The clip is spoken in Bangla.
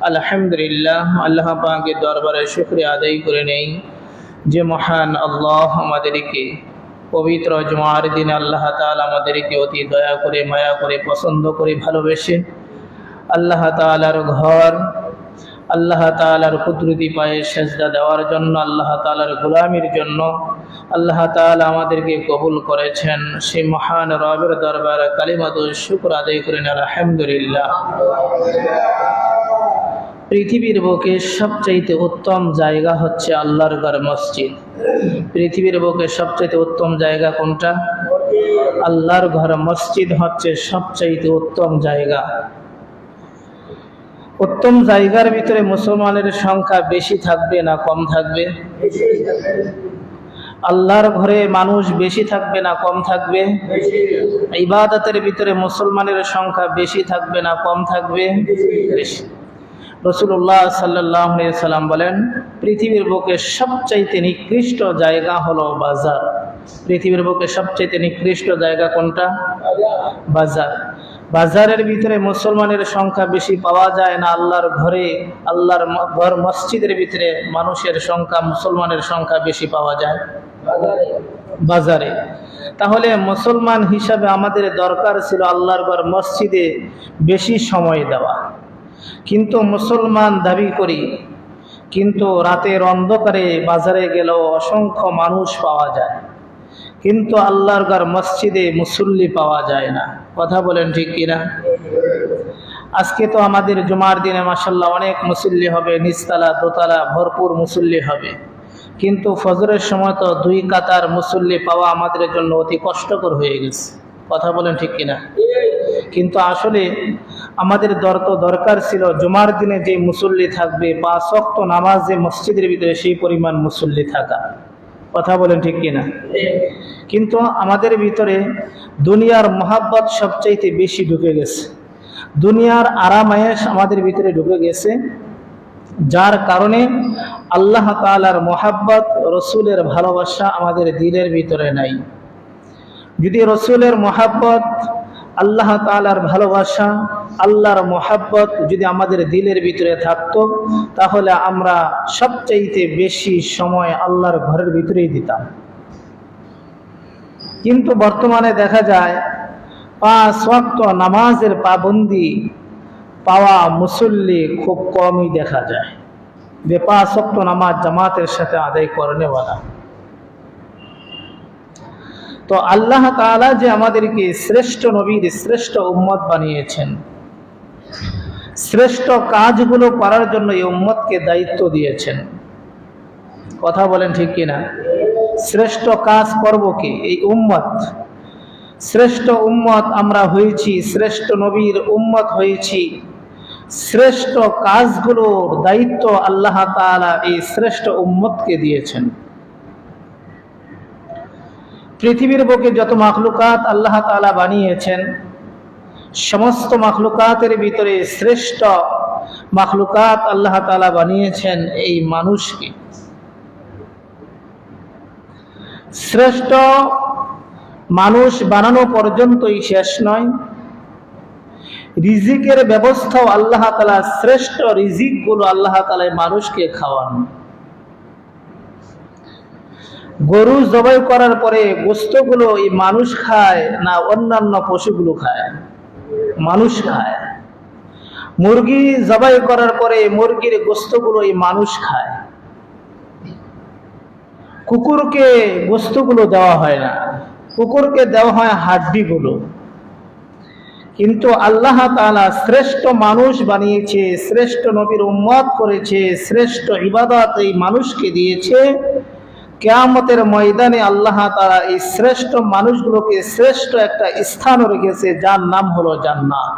আলহামদুলিল্লাহ, আল্লাহ পাকের দরবারে শুক্রিয়া আদায় করে নেই। যে মহান আল্লাহ আমাদেরকে পবিত্র জমার দিন আল্লাহ তাআলা আমাদেরকে অতি দয়া করে, মায়া করে, পছন্দ করে ভালোবেসে আল্লাহ তাআলার ঘর, আল্লাহ তাআলার কুদরতি পায়ে সেজদা দেওয়ার জন্য, আল্লাহ তালার গোলামির জন্য আল্লাহ তাআলা আমাদেরকে কবুল করেছেন। সেই মহান রবের দরবারে কালিমাতুল শুকর আদায় করেন আলহামদুলিল্লাহ। পৃথিবীর বুকে সবচাইতে উত্তম জায়গা হচ্ছে আল্লাহর ঘর মসজিদ। পৃথিবীর বুকে সবচাইতে উত্তম জায়গা কোনটা? আল্লাহর ঘর মসজিদ হচ্ছে সবচাইতে উত্তম জায়গা। উত্তম জায়গার ভিতরে মুসলমানের সংখ্যা বেশি থাকবে না কম থাকবে? আল্লাহর ঘরে মানুষ বেশি থাকবে না কম থাকবে? ইবাদতের ভিতরে মুসলমানের সংখ্যা বেশি থাকবে না কম থাকবে? বেশি। রসুল্লাহ সাল্লাহ সাল্লাম বলেন, পৃথিবীর বুকে সবচাইতে নিকৃষ্ট জায়গা হলো বাজার। পৃথিবীর বুকে সবচাইতে নিকৃষ্ট জায়গা কোনটা? বাজার। বাজারের ভিতরে মুসলমানের সংখ্যা বেশি পাওয়া যায় না আল্লাহর ঘরে, আল্লাহর ঘর মসজিদের ভিতরে মানুষের সংখ্যা, মুসলমানের সংখ্যা বেশি পাওয়া যায়। বাজারে। তাহলে মুসলমান হিসাবে আমাদের দরকার ছিল আল্লাহর ঘর মসজিদে বেশি সময় দেওয়া। কিন্তু মুসলমান দাবি করি, কিন্তু রাতের অন্ধকারে বাজারে গেলেও অসংখ্য মানুষ পাওয়া যায়, কিন্তু আল্লাহর ঘর মসজিদে মুসল্লি পাওয়া যায় না। কথা বলেন ঠিক কিনা? আজকে তো আমাদের জুমার দিনে মাসাল্লাহ অনেক মুসল্লি হবে, নিচতলা, দোতলা, ভরপুর মুসল্লি হবে। কিন্তু ফজরের সময় তো দুই কাতার মুসল্লি পাওয়া আমাদের জন্য অতি কষ্টকর হয়ে গেছে। কথা বলেন ঠিক কিনা? কিন্তু আসলে আমাদের দর তো দরকার ছিল। জুমার দিনে যে মুসল্লি থাকবে বা শক্ত নামাজ যে মসজিদের ভিতরে সেই পরিমাণ মুসল্লি থাকা। কথা বলেন ঠিক কিনা? কিন্তু আমাদের ভিতরে দুনিয়ার মহাব্বত সবচাইতে বেশি ঢুকে গেছে। দুনিয়ার আরামায়েশ আমাদের ভিতরে ঢুকে গেছে। যার কারণে আল্লাহ তাআলার মহাব্বত, রসুলের ভালোবাসা আমাদের দিলের ভিতরে নাই। যদি রসুলের মহাব্বত, আল্লাহ তাআলার ভালোবাসা আল্লাহর মোহাব্বত যদি আমাদের দিলের ভিতরে থাকতো, তাহলে আমরা সবচাইতে বেশি সময় আল্লাহর ঘরের ভিতরেই দিতাম। কিন্তু বর্তমানে দেখা যায়, পাঁচ ওয়াক্ত নামাজের পাবন্দি পাওয়া মুসল্লি খুব কমই দেখা যায়। যে পাঁচ ওয়াক্ত নামাজ জামাতের সাথে আদায় করেনেওয়ালা তো আল্লাহ তাআলা যে আমাদেরকে শ্রেষ্ঠ নবীর শ্রেষ্ঠ উম্মত বানিয়েছেন শ্রেষ্ঠ কাজগুলো করার জন্য এই উম্মতকে দায়িত্ব দিয়েছেন। কথা বলেন ঠিক কিনা? শ্রেষ্ঠ কাজ করব কি? এই উম্মত। শ্রেষ্ঠ উম্মত আমরা হয়েছি, শ্রেষ্ঠ নবীর উম্মত হয়েছি। শ্রেষ্ঠ কাজগুলোর দায়িত্ব আল্লাহ তাআলা এই শ্রেষ্ঠ উম্মতকে দিয়েছেন। পৃথিবীর বুকে যত মাখলুকাত আল্লাহ তাআলা বানিয়েছেন সমস্ত মাখলুকাতের ভিতরে শ্রেষ্ঠ মাখলুকাত আল্লাহ তাআলা বানিয়েছেন এই মানুষকে। শ্রেষ্ঠ মানুষ বানানো পর্যন্তই শেষ নয়। রিজিকের ব্যবস্থাও আল্লাহ তালা শ্রেষ্ঠ রিজিকগুলো আল্লাহ তালা মানুষকে খাওয়ান। গরু জবাই করার পরে গোস্তগুলো এই মানুষ খায় না অন্যান্য পশুগুলো খায়? মানুষ খায়। মুরগি জবাই করার পরে মুরগির গোস্তগুলো এই মানুষ খায়। কুকুরকে গোস্তগুলো দেওয়া হয় না। কুকুরকে দেওয়া হয় হাড্ডিগুলো। কিন্তু আল্লাহ তাআলা শ্রেষ্ঠ মানুষ বানিয়েছে, শ্রেষ্ঠ নবীর উম্মত করেছে, শ্রেষ্ঠ ইবাদত এই মানুষকে দিয়েছে। কেয়ামতের ময়দানে আল্লাহ তারা এই শ্রেষ্ঠ মানুষগুলোকে শ্রেষ্ঠ একটা স্থান রেখেছে, যার নাম হলো জান্নাত।